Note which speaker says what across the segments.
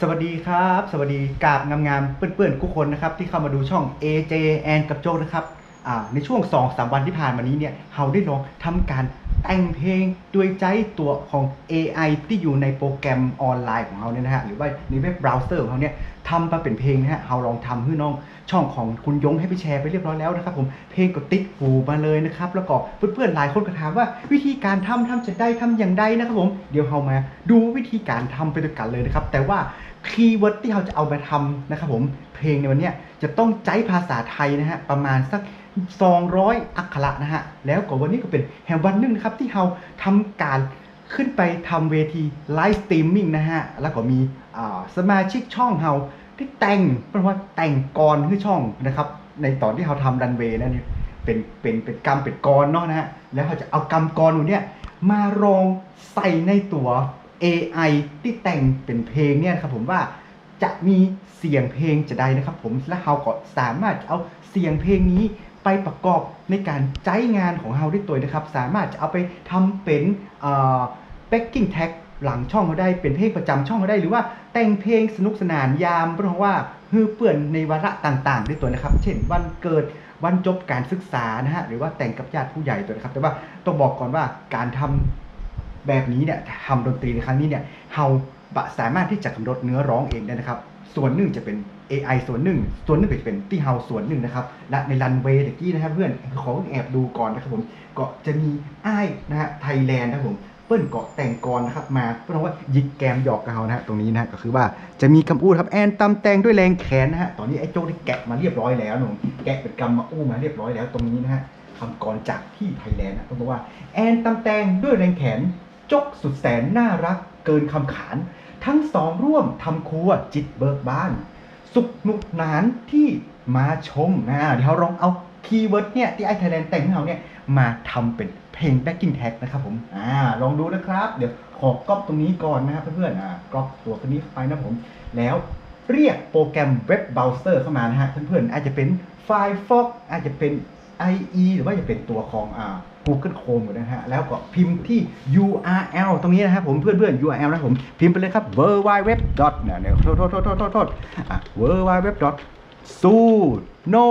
Speaker 1: สวัสดีครับ สวัสดีกาบงามๆเพื่อนๆทุกคนนะครับที่เข้ามาดูช่อง AJN กับโจนะครับในช่วง 2-3 วันที่ผ่านมานี้เนี่ยเราได้ลองทำการ แต่งเพลงด้วยใจตัวของ AI ที่อยู่ในโปรแกรมออนไลน์ของเราเนี่ยนะฮะหรือว่าในเว็บเบราว์เซอร์ของเราเนี่ยทำมาเป็นเพลงนะฮะเราลองทำให้น้องช่องของคุณยงให้ไปแชร์ไปเรียบร้อยแล้วนะครับผมเพลงก็ติดหูมาเลยนะครับแล้วก็เพื่อนๆหลายคนก็ถามว่าวิธีการทำทำจะได้ทำอย่างไรนะครับผมเดี๋ยวเรามาดูวิธีการทำไปด้วยกันเลยนะครับแต่ว่าคีย์เวิร์ดที่เราจะเอามาทำนะครับผมเพลงในวันนี้จะต้องใช้ภาษาไทยนะฮะประมาณสัก 200 อักขระนะฮะ แล้วก็วันนี้ก็เป็นแห่งวันหนึงนะครับที่เราทำการขึ้นไปทำเวทีไลฟ์สตรีมมิ่งนะฮะ แล้วก็มีสมาชิกช่องเราที่แต่งเพราะว่าแต่งกรให้ช่องนะครับ ในตอนที่เราทำรันเวย์นั่นเนี่ยเป็นเป็นเป็นกรรมเป็นกรเนาะนะฮะ แล้วเราจะเอากรรมกรตรงเนี้ยมารองใส่ในตัว AI ที่แต่งเป็นเพลงเนี่ยครับผมว่าจะมีเสียงเพลงจะได้นะครับผมและเราก็สามารถเอาเสียงเพลงนี้ ไปประกอบในการใช้งานของเราได้ตัวนะครับ สามารถจะเอาไปทำเป็นเอ่อ backing tag หลังช่องเขาได้เป็นเพลงประจำช่องเขาได้หรือว่าแต่งเพลงสนุกสนานยามเพราะว่าฮือเปื่อนในวาระต่างๆ ได้ตัวนะครับ เช่นวันเกิดวันจบการศึกษานะฮะหรือว่าแต่งกับญาติผู้ใหญ่ตัวนะครับ แต่ว่าต้องบอกก่อนว่าการทำแบบนี้เนี่ยทำดนตรีในครั้งนี้เนี่ยเรา สามารถที่จะกำหนดเนื้อร้องเองได้นะครับ ส่วนหนึ่งจะเป็น AI ส่วนหนึ่ง ส่วนหนึ่งก็จะเป็นที่เฮาส่วนหนึ่งนะครับและในรันเวย์ตะกี้นะครับเพื่อนขอแอบดูก่อนนะครับผมก็จะมีอ้ายนะฮะไทยแลนด์นะครับผมเปิ้ลเกาะแต่งกรนะครับมาเพราะว่ายิกแกมหยอกกับเขานะฮะตรงนี้นะฮะก็คือว่าจะมีคำพูดครับแอนตำแตงด้วยแรงแขนนะฮะตอนนี้ไอ้โจ้ได้แกะมาเรียบร้อยแล้วหนุ่มแกะเป็นกำมาอู้มาเรียบร้อยแล้วตรงนี้นะฮะคำกรจากที่ไทยแลนด์นะต้องบอกว่าแอนตำแตงด้วยแรงแขนจกสุดแสนน่ารัก เกินคำขาน ทั้งสองร่วมทำครัวจิตเบิกบาน สุขหนุกนานที่มาชมนะเดี๋ยวลองเอาคีย์เวิร์ดเนี่ยที่ไอไทยแลนด์แต่งให้เราเนี่ยมาทำเป็นเพลง backing tag นะครับผมอ่าลองดูนะครับ เดี๋ยวขอก๊อปตรงนี้ก่อนนะครับเพื่อนๆอ่าก๊อปตัวคนนี้เข้าไปนะผม แล้วเรียกโปรแกรมเว็บเบราว์เซอร์เข้ามานะฮะเพื่อนๆอาจจะเป็น Firefox อาจจะเป็น IE หรือว่าจะเป็นตัวของอ่า Google Chrome นะฮะ แล้วก็พิมพ์ที่ URL ตรงนี้นะครับผมเพื่อนๆ URL นะผมพิมพ์ไปเลยครับ w w w เนี่ยเนี่ยโทษโทษโทษโทษโทษโทษอะ w w w suno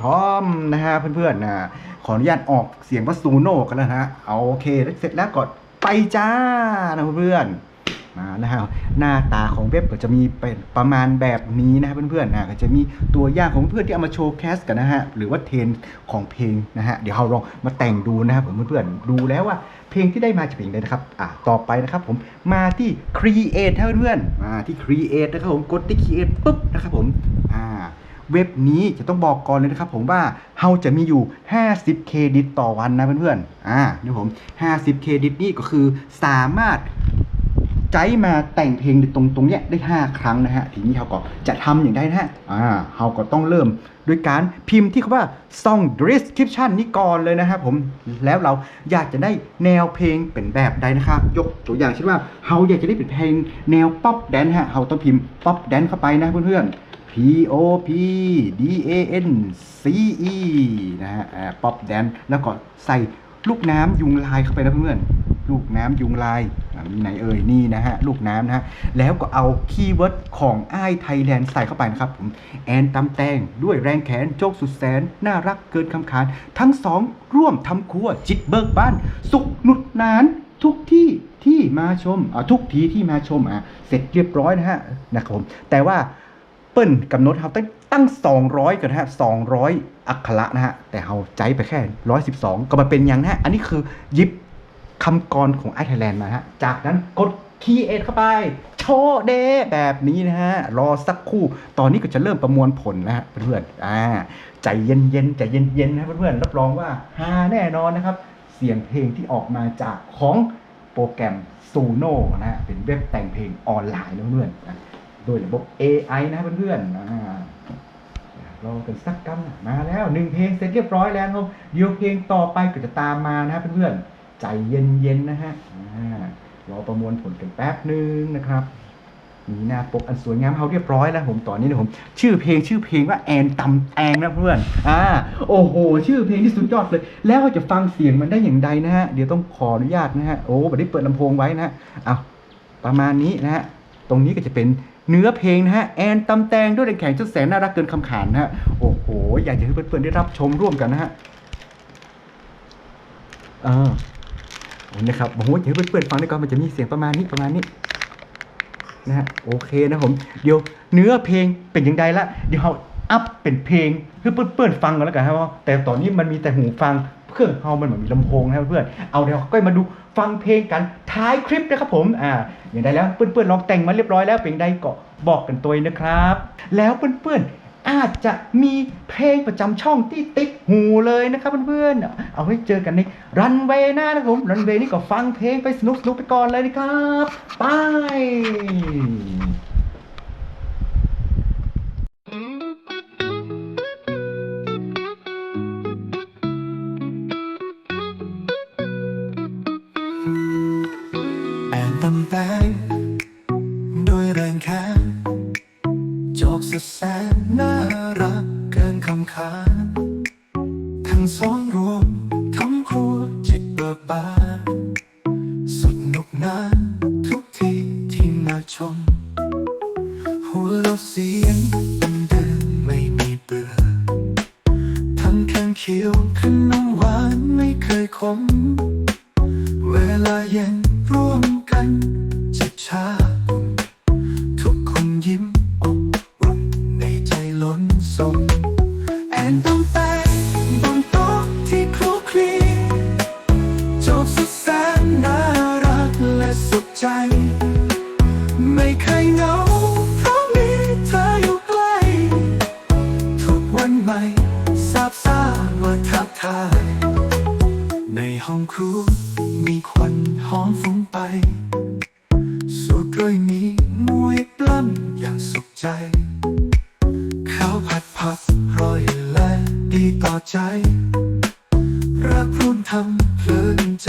Speaker 1: com นะฮะเพื่อนๆนะขออนุญาตออกเสียงว่า suno กันแล้วนะฮะเอาโอเค เสร็จแล้วก็ไปจ้านะเพื่อนๆ มานะฮะหน้าตาของเว็บก็จะมีเป็นประมาณแบบนี้นะครับเพื่อนๆนะก็จะมีตัวอย่างของเพื่อนที่เอามาโชว์แคสกันนะฮะหรือว่าเทรนของเพลงนะฮะเดี๋ยวเราลองมาแต่งดูนะครับเพื่อนๆดูแล้วว่าเพลงที่ได้มาจากเพลงใดนะครับอะต่อไปนะครับผมมาที่ create เพื่อนๆมาที่ create นะครับผมกดที่ create ปุ๊บนะครับผมอ่าเว็บนี้จะต้องบอกก่อนเลยนะครับผมว่าเราจะมีอยู่ 50 เครดิตต่อวันนะเพื่อนๆ อ่านี่ผม 50 เครดิตนี่ก็คือสามารถ ใจมาแต่งเพลงตรงตรงเนี้ยได้ 5 ครั้งนะฮะ ทีนี้เขาก็จะทำอย่างไรนะฮะอ่าเราก็ต้องเริ่มด้วยการพิมพ์ที่คำว่า song description นี้ก่อนเลยนะครับผมแล้วเราอยากจะได้แนวเพลงเป็นแบบใดนะครับ ยกตัวอย่างเช่นว่าเราอยากจะได้เป็นเพลงแนวป๊อปแดนฮะเราต้องพิมพ์ป๊อปแดนเข้าไปนะเพื่อนๆ P O P D A N C E นะฮะป๊อปแดนแล้วก็ใส่ลูกน้ำยุงลายเข้าไปนะเพื่อนๆ ลูกน้ำยุงลายมีไหนเอ่ยนี่นะฮะลูกน้ำนะฮะแล้วก็เอาคีย์เวิร์ดของไอ้ไทยแลนด์ใส่เข้าไปนะครับผมแอนตำแตงด้วยแรงแขนโจกสุดแสน น่ารักเกินคำขาน ทั้งสองร่วมทำครัวจิตเบิกบ้าน สุขหนุดนานทุกที่ที่มาชมอ่าทุกทีที่มาชมอะเสร็จเรียบร้อยนะฮะนะครับผมแต่ว่าเปิ้ลกำหนดครับตั้งตั้ง 200กันนะฮะ200 อักขระนะฮะแต่เราใจไปแค่ 112 ก็มาเป็นอย่างนะฮะอันนี้คือยิบ คำกรของไอไทยแลนด์มาฮะ จากนั้นกดคีย์เอทเข้าไปโชว์เดแบบนี้นะฮะ รอสักครู่ ตอนนี้ก็จะเริ่มประมวลผลนะฮะเพื่อนๆอ่าใจเย็นๆใจเย็นๆนะเพื่อนๆรับรองว่าฮาแน่นอนนะครับ เสียงเพลงที่ออกมาจากของโปรแกรม Suno นะฮะเป็นเว็บแต่งเพลงออนไลน์นะเพื่อนๆนะโดยระบบ AI นะเพื่อนๆอ่ารอกันสักกัมมาแล้วหนึ่งเพลงเสร็จเรียบร้อยแล้วครับเดี๋ยวเพลงต่อไปก็จะตามมานะเพื่อนๆ ใจเย็นๆนะฮะรอประมวลผลกันแป๊บนึงนะครับ มีหน้าปกอันสวยงามเขาเรียบร้อยแล้วผมตอนนี้นะผม ชื่อเพลงชื่อเพลงว่าแอนตำแตงนะเพื่อนอ่าโอ้โห ชื่อเพลงที่สุดยอดเลย แล้วจะฟังเสียงมันได้อย่างใดนะฮะ เดี๋ยวต้องขออนุญาตนะฮะโอ้ไม่ได้เปิดลำโพงไว้นะฮะเอาประมาณนี้นะฮะตรงนี้ก็จะเป็นเนื้อเพลงนะฮะแอนตำแตงด้วยแรงแข็งชุดแสนน่ารักเกินคำขานนะฮะโอ้โหอยากจะให้เพื่อนๆได้รับชมร่วมกันนะฮะออโอ้ นะครับโอ้โหอยากให้เพื่อนๆฟังด้วยกันมันจะมีเสียงประมาณนี้ประมาณนี้นะฮะโอเคนะผมเดี๋ยวเนื้อเพลงเป็นยังไงละเดี๋ยวเราอัพเป็นเพลงเพื่อเพื่อนๆฟังกันแล้วกันครับว่าแต่ตอนนี้มันมีแต่หูฟังเครื่องเฮามันเหมือนมีลำโพงนะเพื่อนเอาเดี๋ยวก็มาดูฟังเพลงกันท้ายคลิปนะครับผมอ่าอย่างไรแล้วเพื่อนๆลองแต่งมาเรียบร้อยแล้วเพลงใดก็บอกกันตัวนะครับ แล้วเพื่อนๆ อาจจะมีเพลงประจำช่องที่ติดหูเลยนะครับเพื่อนๆ เอาไว้เจอกันในรันเวย์หน้านะครับผม รันเวย์นี่ก็ฟังเพลงไปสนุกๆไปก่อนเลยนะครับ ไป
Speaker 2: ทั้งสองรวมทั้งครัวจิตเบิกบานสนุกนาน ทักทาในห้องครัวมีควันหอมฟุ้งไป สูตรด้วยมีมวยปล้ำอย่างสุขใจข้าวผัดผักร่อยและดีต่อใจรักรุ่นทำเพลินใจ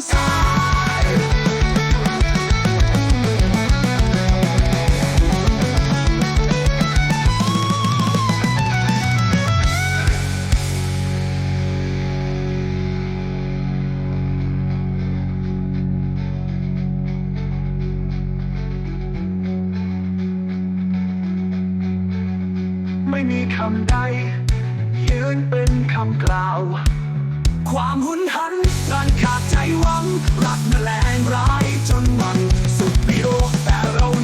Speaker 2: ไม่มีคำใดยืนเป็นคำกล่าว ความหุนหันรันขาดใจหวัง รักแมลงร้ายจนมันสุดวิโรแต่เรา